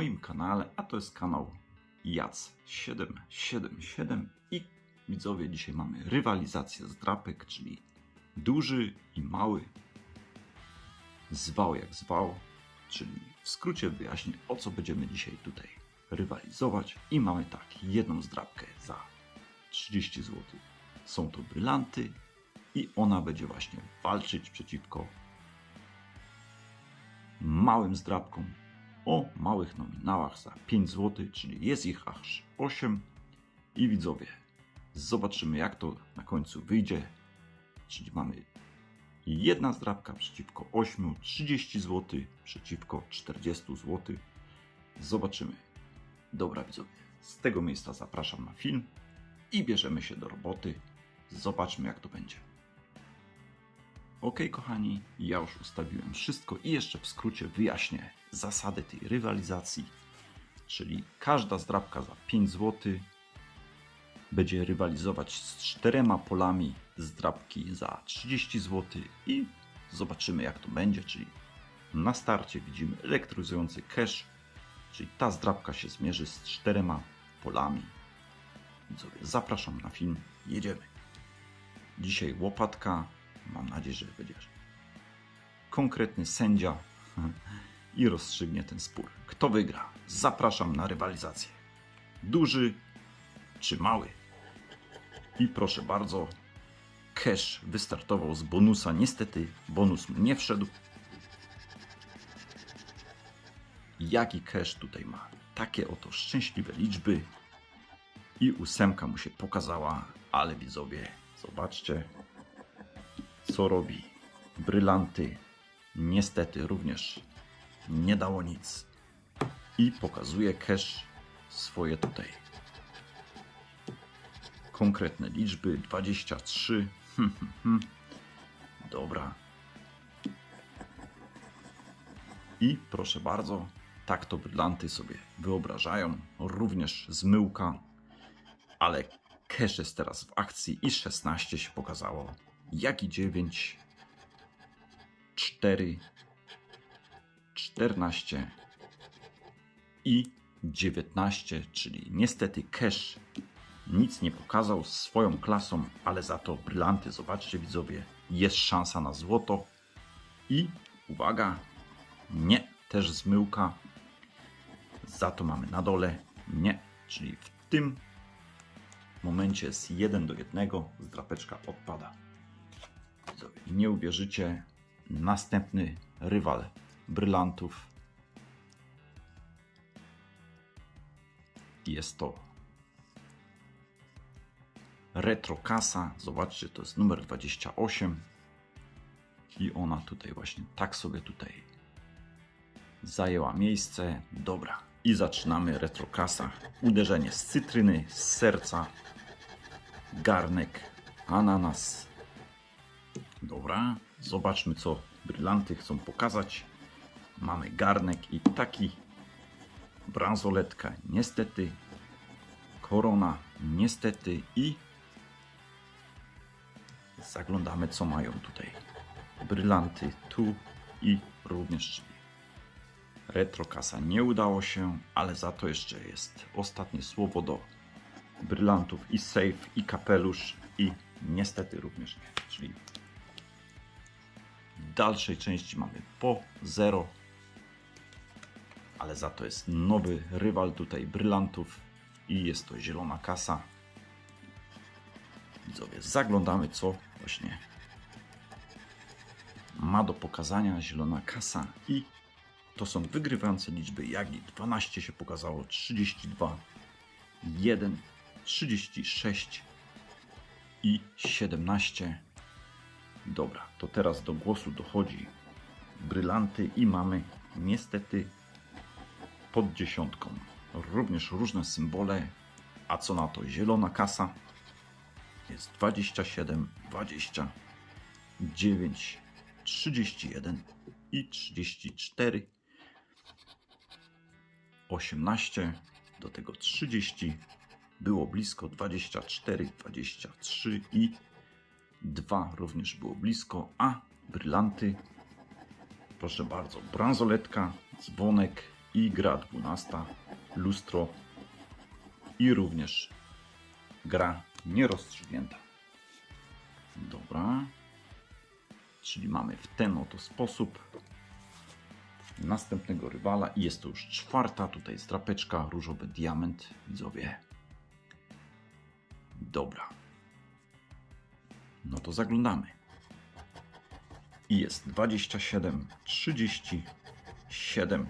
Moim kanale, a to jest kanał Jac777 i widzowie, dzisiaj mamy rywalizację z drapek, czyli duży i mały, zwał jak zwał, czyli w skrócie wyjaśnię o co będziemy dzisiaj tutaj rywalizować. I mamy tak, jedną zdrapkę za 30 zł. Są to brylanty i ona będzie właśnie walczyć przeciwko małym zdrabkom o małych nominałach za 5 zł, czyli jest ich aż 8. I widzowie, zobaczymy jak to na końcu wyjdzie. Czyli mamy jedna zdrabka przeciwko 8, 30 zł przeciwko 40 zł. Zobaczymy. Dobra widzowie, z tego miejsca zapraszam na film i bierzemy się do roboty. Zobaczmy jak to będzie. Ok, kochani, ja już ustawiłem wszystko i jeszcze w skrócie wyjaśnię zasady tej rywalizacji. Czyli każda zdrabka za 5 zł będzie rywalizować z czterema polami zdrabki za 30 zł i zobaczymy jak to będzie. Czyli na starcie widzimy elektryzujący cash, czyli ta zdrabka się zmierzy z czterema polami. Widzowie, zapraszam na film, jedziemy. Dzisiaj łopatka, Mam nadzieję, że będziesz konkretny sędzia i rozstrzygnie ten spór. Kto wygra? Zapraszam na rywalizację. Duży czy mały? I proszę bardzo, Cash wystartował z bonusa. Niestety bonus mu nie wszedł. Jaki Cash tutaj ma? Takie oto szczęśliwe liczby. I ósemka mu się pokazała, ale widzowie, zobaczcie, co robi. Brylanty niestety również nie dało nic. I pokazuje cash swoje tutaj. Konkretne liczby 23. Dobra. I proszę bardzo, tak to brylanty sobie wyobrażają. Również zmyłka, ale cash jest teraz w akcji i 16 się pokazało jak i 9, 4, 14 i 19, czyli niestety cash nic nie pokazał swoją klasą, ale za to brylanty, zobaczcie widzowie, jest szansa na złoto i uwaga, nie, też zmyłka, za to mamy na dole nie, czyli w tym momencie jest 1 do 1, zdrapeczka odpada widzowie. Nie uwierzycie, następny rywal brylantów jest to Retro Kasa. Zobaczcie, to jest numer 28 i ona tutaj właśnie tak sobie tutaj zajęła miejsce. Dobra, i zaczynamy Retro Kasa. Uderzenie z cytryny, z serca, garnek, ananas, Dobra, zobaczmy co brylanty chcą pokazać. Mamy garnek i taki bransoletka. Niestety, korona niestety i zaglądamy co mają tutaj. Brylanty tu i również retrokasa nie udało się, ale za to jeszcze jest ostatnie słowo do brylantów i safe i kapelusz i niestety również nie, czyli dalszej części mamy po 0. Ale za to jest nowy rywal tutaj brylantów i jest to zielona kasa. Widzowie, zaglądamy co właśnie ma do pokazania zielona kasa i to są wygrywające liczby Jagi. 12 się pokazało, 32, 1, 36 i 17. Dobra, to teraz do głosu dochodzi brylanty i mamy niestety pod dziesiątką. Również różne symbole, a co na to? Zielona kasa jest 27, 20, 9, 31 i 34, 18, do tego 30, było blisko 24, 23 i 2 również było blisko, a brylanty, proszę bardzo, bransoletka dzwonek i gra 12, lustro i również gra nierozstrzygnięta. Dobra. Czyli mamy w ten oto sposób następnego rywala i jest to już czwarta tutaj strapeczka, różowy diament, widzowie. Dobra. No to zaglądamy. I jest 27, 37,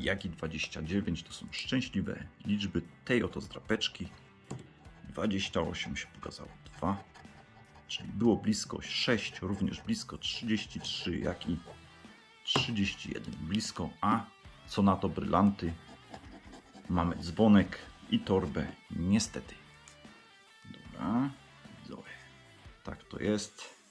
jak i 29 to są szczęśliwe liczby tej oto zdrapeczki. 28 się pokazało 2, czyli było blisko 6, również blisko 33, jak i 31 blisko, a co na to brylanty. Mamy dzwonek i torbę, niestety. Dobra, widzowie, tak to jest.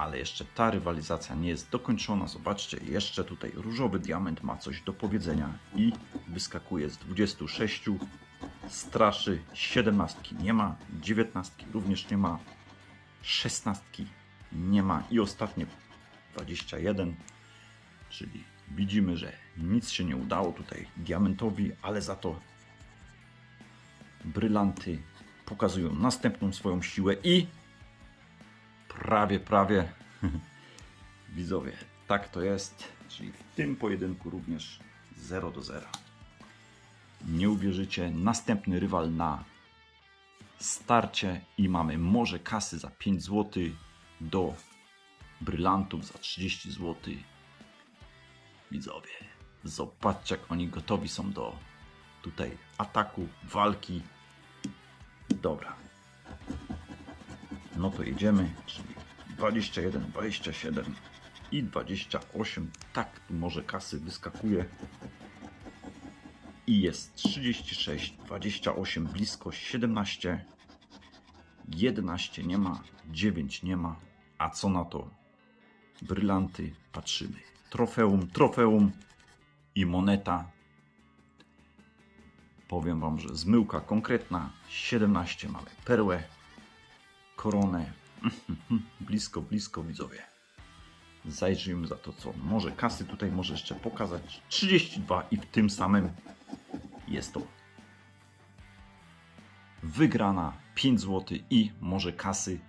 Ale jeszcze ta rywalizacja nie jest dokończona. Zobaczcie, jeszcze tutaj różowy diament ma coś do powiedzenia i wyskakuje z 26 straszy 17 nie ma, 19 również nie ma, 16 nie ma i ostatnie 21, czyli widzimy, że nic się nie udało tutaj diamentowi, ale za to brylanty pokazują następną swoją siłę i prawie, prawie widzowie, tak to jest, czyli w tym pojedynku również 0 do 0. Nie uwierzycie, następny rywal na starcie i mamy morze kasy za 5 zł do brylantów za 30 zł. Widzowie, zobaczcie jak oni gotowi są do tutaj ataku, walki. Dobra. No to jedziemy, czyli 21, 27 i 28. Tak, tu może kasy wyskakuje. I jest 36, 28, blisko 17, 11 nie ma, 9 nie ma. A co na to? Brylanty, patrzymy. Trofeum, trofeum i moneta. Powiem Wam, że zmyłka konkretna. 17 mamy perłę, koronę. blisko, blisko widzowie. Zajrzyjmy za to, co może kasy tutaj może jeszcze pokazać. 32 i w tym samym jest to wygrana 5 zł i może kasy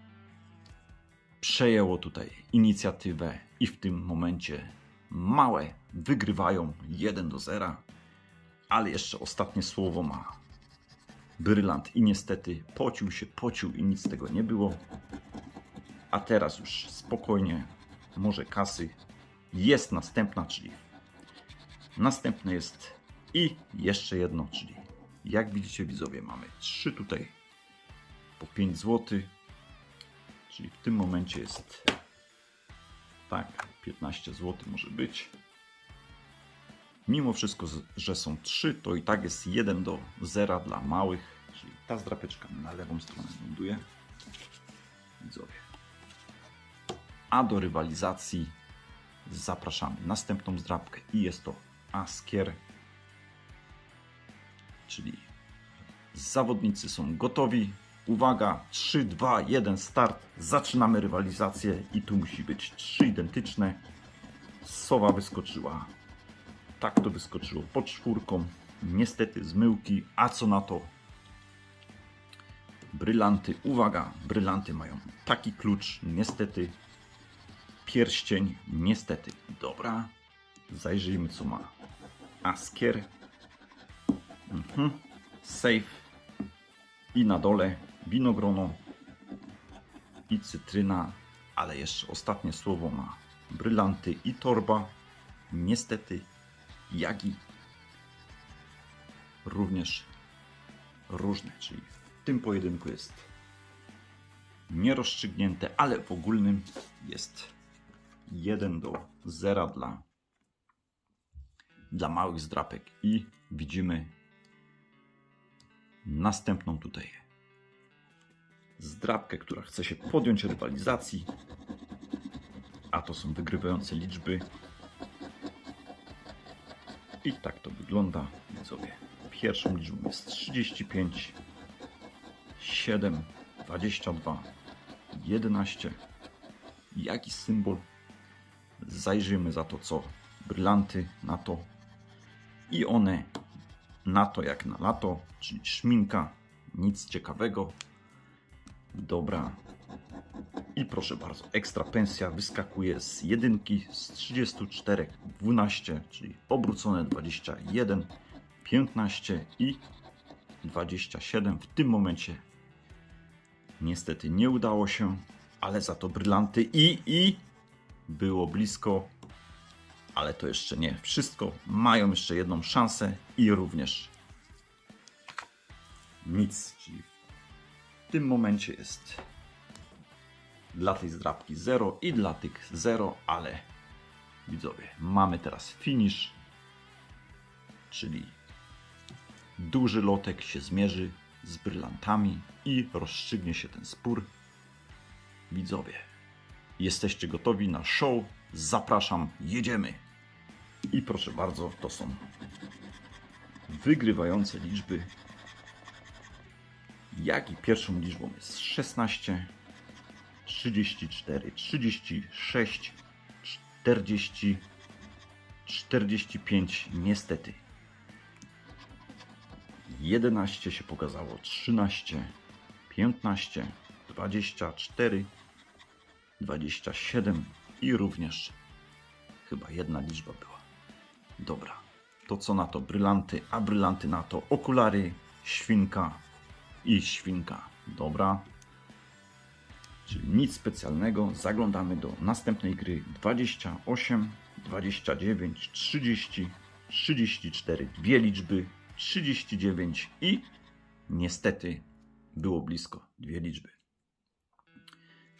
przejęło tutaj inicjatywę i w tym momencie małe wygrywają 1 do 0, ale jeszcze ostatnie słowo ma Brylant i niestety pocił się, pocił i nic z tego nie było. A teraz już spokojnie, może kasy jest następna, czyli następne jest i jeszcze jedno, czyli jak widzicie widzowie mamy trzy tutaj po 5 zł, czyli w tym momencie jest tak, 15 zł może być. Mimo wszystko, że są 3, to i tak jest 1 do 0 dla małych, czyli ta zdrapeczka na lewą stronę ląduje. Widzowie. A do rywalizacji zapraszamy następną zdrapkę i jest to Askier, czyli zawodnicy są gotowi. Uwaga, 3, 2, 1, start. Zaczynamy rywalizację i tu musi być trzy identyczne. Sowa wyskoczyła. Tak to wyskoczyło pod czwórką. Niestety zmyłki, a co na to? Brylanty, uwaga, brylanty mają taki klucz, niestety. Pierścień, niestety. Dobra, zajrzyjmy co ma. Askier. Mhm. Safe. I na dole winogrono i cytryna, ale jeszcze ostatnie słowo ma brylanty i torba. Niestety, jagi również różne, czyli w tym pojedynku jest nierozstrzygnięte, ale w ogólnym jest 1 do 0 dla, dla małych zdrapek i widzimy następną tutaj zdrabkę, która chce się podjąć rywalizacji, a to są wygrywające liczby. I tak to wygląda, widzowie. Pierwszą liczbą jest 35, 7, 22, 11. Jaki symbol zajrzymy za to co brylanty na to i one na to jak na lato, czyli szminka, nic ciekawego. Dobra. I proszę bardzo, ekstra pensja wyskakuje z jedynki z 34 12, czyli obrócone 21, 15 i 27. W tym momencie niestety nie udało się, ale za to brylanty i i było blisko, ale to jeszcze nie wszystko. Mają jeszcze jedną szansę i również nic, czyli w tym momencie jest. Dla tej zdrabki 0 i dla tych 0, ale widzowie, mamy teraz finish, czyli duży lotek się zmierzy z brylantami i rozstrzygnie się ten spór. Widzowie, jesteście gotowi na show? Zapraszam, jedziemy! I proszę bardzo, to są wygrywające liczby. Jak i pierwszą liczbą jest 16, 34, 36, 40, 45. Niestety 11 się pokazało, 13, 15, 24, 27 i również chyba jedna liczba była. Dobra, to co na to brylanty, a brylanty na to okulary, świnka i świnka. Dobra, czyli nic specjalnego. Zaglądamy do następnej gry 28, 29, 30, 34, dwie liczby 39 i niestety było blisko dwie liczby.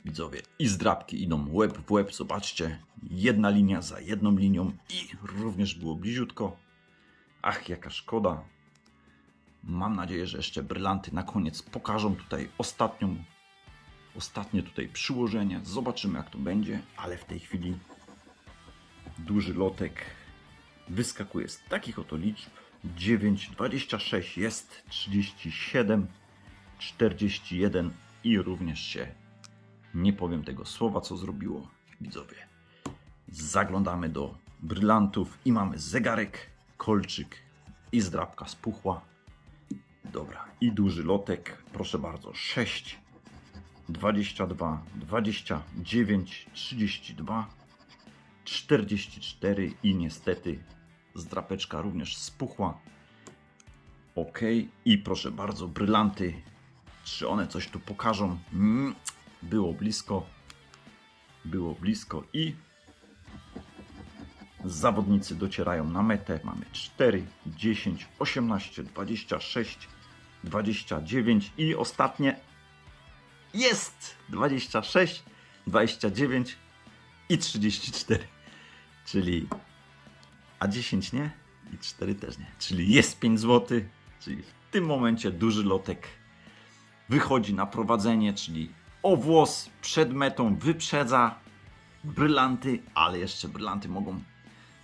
Widzowie, i zdrabki idą łeb w łeb, zobaczcie, jedna linia za jedną linią i również było bliziutko. Ach, jaka szkoda. Mam nadzieję, że jeszcze brylanty na koniec pokażą tutaj ostatnią, ostatnie tutaj przyłożenie. Zobaczymy jak to będzie, ale w tej chwili duży lotek wyskakuje z takich oto liczb. 9, 26 jest 37, 41 i również się nie powiem tego słowa, co zrobiło widzowie. Zaglądamy do brylantów i mamy zegarek, kolczyk i zdrabka spuchła. Dobra, i duży lotek, proszę bardzo, 6, 22, 29, 32, 44 i niestety zdrapeczka również spuchła. Ok, i proszę bardzo, brylanty. Czy one coś tu pokażą? Mm, było blisko. Było blisko i zawodnicy docierają na metę. Mamy 4, 10, 18, 26, 29 i ostatnie jest 26, 29 i 34. Czyli a 10 nie? I 4 też nie. Czyli jest 5 zł, czyli w tym momencie duży lotek wychodzi na prowadzenie, czyli o włos przed metą wyprzedza brylanty, ale jeszcze brylanty mogą,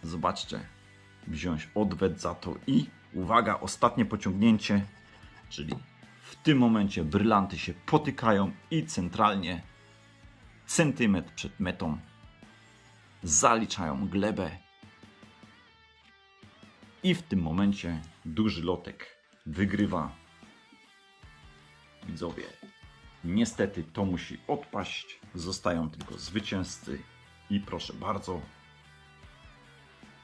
zobaczcie, wziąć odwet za to. I uwaga, ostatnie pociągnięcie, czyli w tym momencie brylanty się potykają i centralnie centymetr przed metą zaliczają glebę i w tym momencie duży lotek wygrywa. Widzowie, niestety to musi odpaść. Zostają tylko zwycięzcy. I proszę bardzo,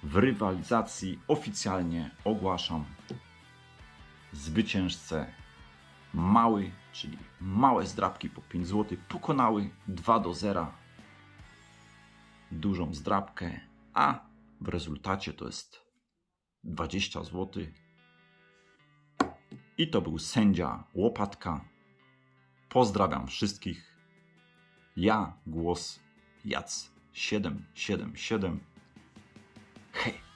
w rywalizacji oficjalnie ogłaszam zwycięzcę mały, czyli małe zdrabki po 5 zł pokonały 2 do 0 dużą zdrabkę, a w rezultacie to jest 20 zł. I to był sędzia Łopatka. Pozdrawiam wszystkich. Ja głos Jac 777. Hej!